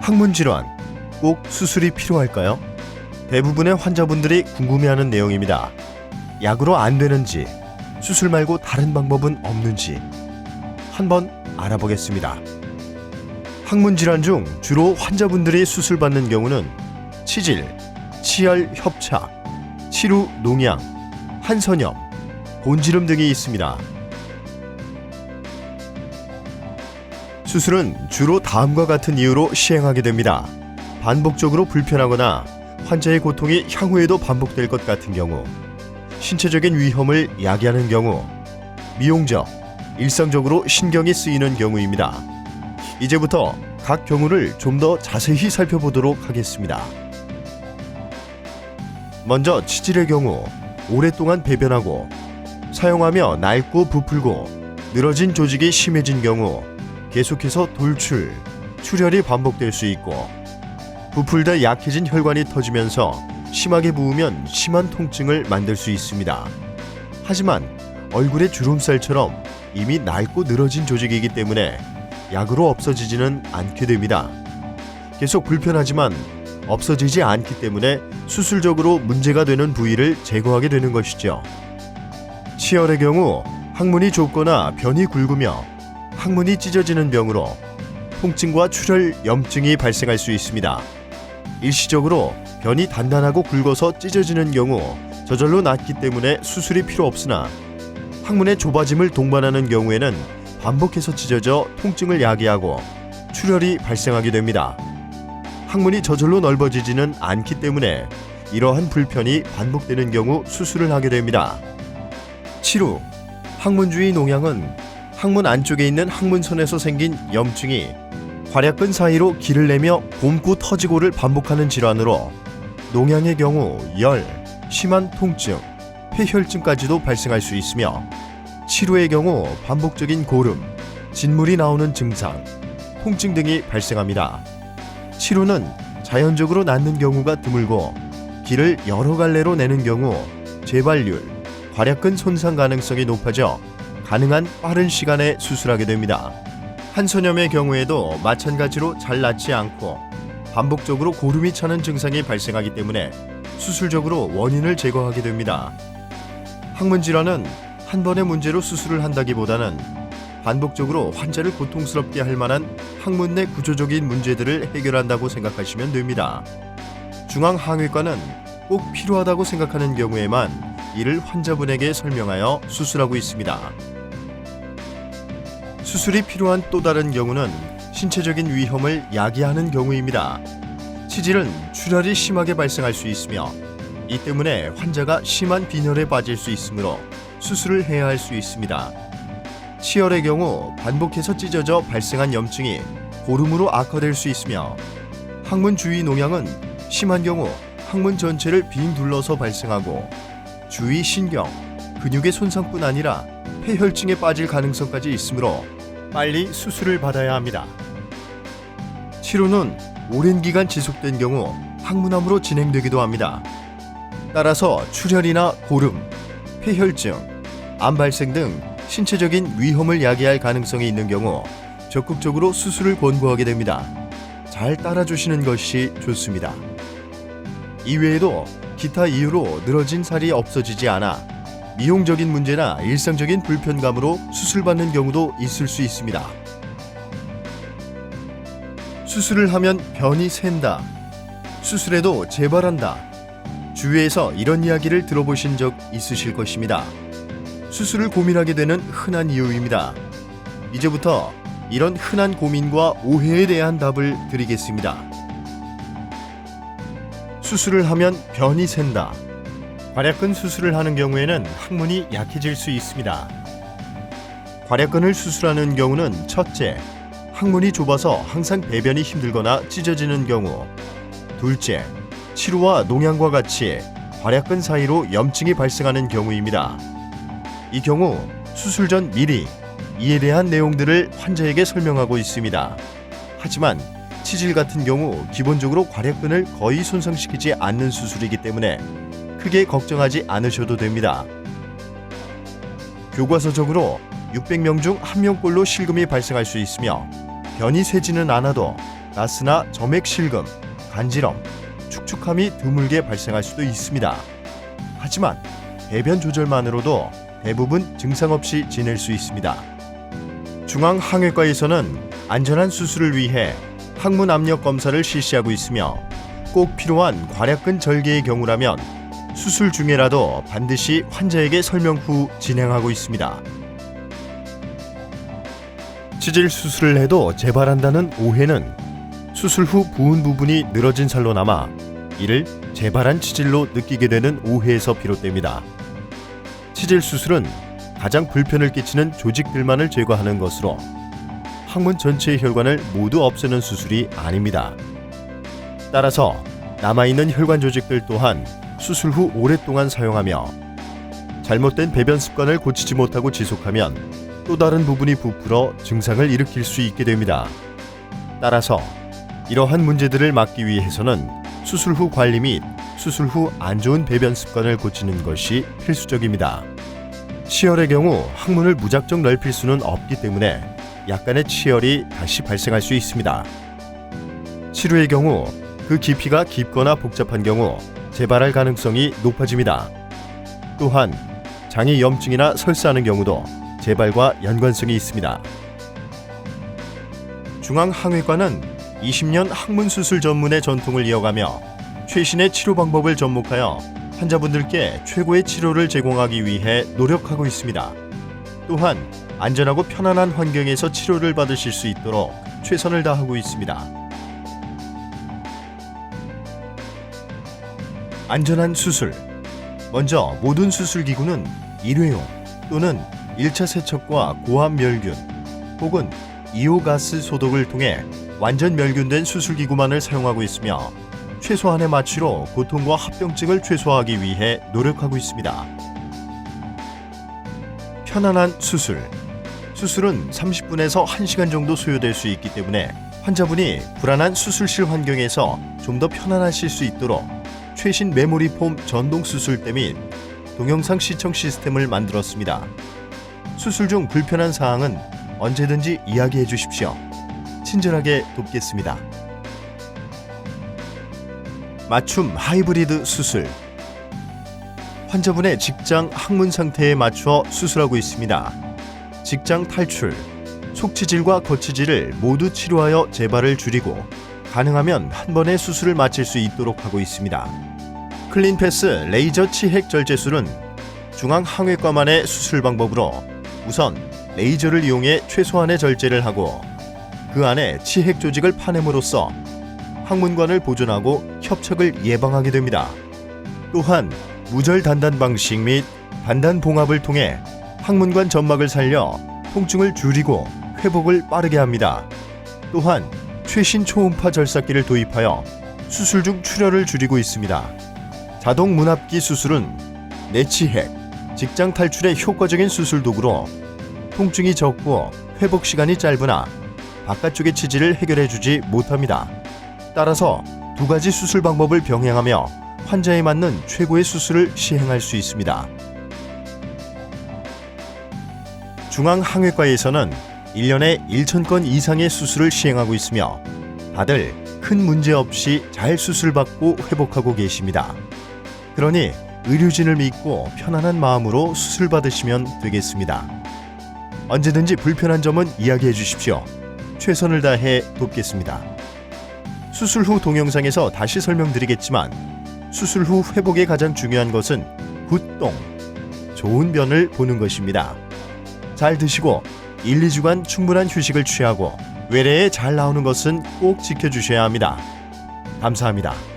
항문 질환 꼭 수술이 필요할까요? 대부분의 환자분들이 궁금해하는 내용입니다. 약으로 안 되는지 수술 말고 다른 방법은 없는지 한번 알아보겠습니다. 항문 질환 중 주로 환자분들이 수술 받는 경우는 치질, 치열 협착, 치루 농양, 한선염, 곤지름 등이 있습니다. 수술은 주로 다음과 같은 이유로 시행하게 됩니다. 반복적으로 불편하거나 환자의 고통이 향후에도 반복될 것 같은 경우, 신체적인 위험을 야기하는 경우, 미용적, 일상적으로 신경이 쓰이는 경우입니다. 이제부터 각 경우를 좀 더 자세히 살펴보도록 하겠습니다. 먼저 치질의 경우 오랫동안 배변하고 사용하며 낡고 부풀고 늘어진 조직이 심해진 경우 계속해서 돌출, 출혈이 반복될 수 있고 부풀다 약해진 혈관이 터지면서 심하게 부으면 심한 통증을 만들 수 있습니다. 하지만 얼굴의 주름살처럼 이미 낡고 늘어진 조직이기 때문에 약으로 없어지지는 않게 됩니다. 계속 불편하지만 없어지지 않기 때문에 수술적으로 문제가 되는 부위를 제거하게 되는 것이죠. 치열의 경우 항문이 좁거나 변이 굵으며 항문이 찢어지는 병으로 통증과 출혈, 염증이 발생할 수 있습니다. 일시적으로 변이 단단하고 굵어서 찢어지는 경우 저절로 낫기 때문에 수술이 필요 없으나 항문의 좁아짐을 동반하는 경우에는 반복해서 찢어져 통증을 야기하고 출혈이 발생하게 됩니다. 항문이 저절로 넓어지지는 않기 때문에 이러한 불편이 반복되는 경우 수술을 하게 됩니다. 치루 항문 주위 농양은 항문 안쪽에 있는 항문선에서 생긴 염증이 괄약근 사이로 길을 내며 곰고 터지고를 반복하는 질환으로 농양의 경우 열, 심한 통증, 폐혈증까지도 발생할 수 있으며 치료의 경우 반복적인 고름, 진물이 나오는 증상, 통증 등이 발생합니다. 치료는 자연적으로 낫는 경우가 드물고 기를 여러 갈래로 내는 경우 재발률, 괄약근 손상 가능성이 높아져 가능한 빠른 시간에 수술하게 됩니다. 한선염의 경우에도 마찬가지로 잘 낫지 않고 반복적으로 고름이 차는 증상이 발생하기 때문에 수술적으로 원인을 제거하게 됩니다. 항문 질환은 한 번의 문제로 수술을 한다기보다는 반복적으로 환자를 고통스럽게 할 만한 항문 내 구조적인 문제들을 해결한다고 생각하시면 됩니다. 중앙항의과는 꼭 필요하다고 생각하는 경우에만 이를 환자분에게 설명하여 수술하고 있습니다. 수술이 필요한 또 다른 경우는 신체적인 위험을 야기하는 경우입니다. 치질은 출혈이 심하게 발생할 수 있으며 이 때문에 환자가 심한 빈혈에 빠질 수 있으므로 수술을 해야 할 수 있습니다. 치열의 경우 반복해서 찢어져 발생한 염증이 고름으로 악화될 수 있으며 항문 주위 농양은 심한 경우 항문 전체를 빙 둘러서 발생하고 주위 신경, 근육의 손상뿐 아니라 폐혈증에 빠질 가능성까지 있으므로 빨리 수술을 받아야 합니다. 치료는 오랜 기간 지속된 경우 항문암으로 진행되기도 합니다. 따라서 출혈이나 고름, 폐혈증, 암 발생 등 신체적인 위험을 야기할 가능성이 있는 경우 적극적으로 수술을 권고하게 됩니다. 잘 따라주시는 것이 좋습니다. 이외에도 기타 이유로 늘어진 살이 없어지지 않아 미용적인 문제나 일상적인 불편감으로 수술받는 경우도 있을 수 있습니다. 수술을 하면 변이 샌다. 수술에도 재발한다. 주위에서 이런 이야기를 들어보신 적 있으실 것입니다. 수술을 고민하게 되는 흔한 이유입니다. 이제부터 이런 흔한 고민과 오해에 대한 답을 드리겠습니다. 수술을 하면 변이 샌다. 괄약근 수술을 하는 경우에는 항문이 약해질 수 있습니다. 괄약근을 수술하는 경우는 첫째, 항문이 좁아서 항상 배변이 힘들거나 찢어지는 경우. 둘째, 치루와 농양과 같이 괄약근 사이로 염증이 발생하는 경우입니다. 이 경우 수술 전 미리 이에 대한 내용들을 환자에게 설명하고 있습니다. 하지만 치질 같은 경우 기본적으로 괄약근을 거의 손상시키지 않는 수술이기 때문에 크게 걱정하지 않으셔도 됩니다. 교과서적으로 600명 중 1명꼴로 실금이 발생할 수 있으며 변이 세지는 않아도 가스나 점액 실금, 간지럼, 축축함이 드물게 발생할 수도 있습니다. 하지만 배변 조절만으로도 대부분 증상 없이 지낼 수 있습니다. 중앙항해과에서는 안전한 수술을 위해 항문 압력 검사를 실시하고 있으며 꼭 필요한 괄약근 절개의 경우라면 수술 중에라도 반드시 환자에게 설명 후 진행하고 있습니다. 치질 수술을 해도 재발한다는 오해는 수술 후 부은 부분이 늘어진 살로 남아 이를 재발한 치질로 느끼게 되는 오해에서 비롯됩니다. 치질 수술은 가장 불편을 끼치는 조직들만을 제거하는 것으로 항문 전체의 혈관을 모두 없애는 수술이 아닙니다. 따라서 남아있는 혈관 조직들 또한 수술 후 오랫동안 사용하며 잘못된 배변 습관을 고치지 못하고 지속하면 또 다른 부분이 부풀어 증상을 일으킬 수 있게 됩니다. 따라서 이러한 문제들을 막기 위해서는 수술 후 관리 및 수술 후 안 좋은 배변 습관을 고치는 것이 필수적입니다. 치열의 경우 항문을 무작정 넓힐 수는 없기 때문에 약간의 치열이 다시 발생할 수 있습니다. 치료의 경우 그 깊이가 깊거나 복잡한 경우 재발할 가능성이 높아집니다. 또한 장의 염증이나 설사하는 경우도 재발과 연관성이 있습니다. 중앙항해과는 20년 항문 수술 전문의 전통을 이어가며 최신의 치료 방법을 접목하여 환자분들께 최고의 치료를 제공하기 위해 노력하고 있습니다. 또한 안전하고 편안한 환경에서 치료를 받으실 수 있도록 최선을 다하고 있습니다. 안전한 수술. 먼저 모든 수술 기구는 일회용 또는 1차 세척과 고압 멸균 혹은 이오가스 소독을 통해 완전 멸균된 수술 기구만을 사용하고 있으며 최소한의 마취로 고통과 합병증을 최소화하기 위해 노력하고 있습니다. 편안한 수술. 수술은 30분에서 1시간 정도 소요될 수 있기 때문에 환자분이 불안한 수술실 환경에서 좀 더 편안하실 수 있도록 최신 메모리 폼 전동 수술대 및 동영상 시청 시스템을 만들었습니다. 수술 중 불편한 사항은 언제든지 이야기해 주십시오. 친절하게 돕겠습니다. 맞춤 하이브리드 수술. 환자분의 직장 항문 상태에 맞춰 수술하고 있습니다. 직장 탈출, 속치질과 거치질을 모두 치료하여 재발을 줄이고 가능하면 한 번에 수술을 마칠 수 있도록 하고 있습니다. 클린패스 레이저 치핵 절제술은 중앙항해과만의 수술 방법으로 우선 레이저를 이용해 최소한의 절제를 하고 그 안에 치핵 조직을 파냄으로써 항문관을 보존하고 협착을 예방하게 됩니다. 또한 무절 단단 방식 및 단단 봉합을 통해 항문관 점막을 살려 통증을 줄이고 회복을 빠르게 합니다. 또한 최신 초음파 절삭기를 도입하여 수술 중 출혈을 줄이고 있습니다. 자동 문합기 수술은 내치핵, 직장 탈출의 효과적인 수술 도구로 통증이 적고 회복 시간이 짧으나 바깥쪽의 치질을 해결해 주지 못합니다. 따라서 두 가지 수술 방법을 병행하며 환자에 맞는 최고의 수술을 시행할 수 있습니다. 중앙항해과에서는 1년에 1,000건 이상의 수술을 시행하고 있으며 다들 큰 문제 없이 잘 수술받고 회복하고 계십니다. 그러니 의료진을 믿고 편안한 마음으로 수술 받으시면 되겠습니다. 언제든지 불편한 점은 이야기해 주십시오. 최선을 다해 돕겠습니다. 수술 후 동영상에서 다시 설명드리겠지만 수술 후 회복에 가장 중요한 것은 굿똥, 좋은 변을 보는 것입니다. 잘 드시고 1, 2주간 충분한 휴식을 취하고 외래에 잘 나오는 것은 꼭 지켜주셔야 합니다. 감사합니다.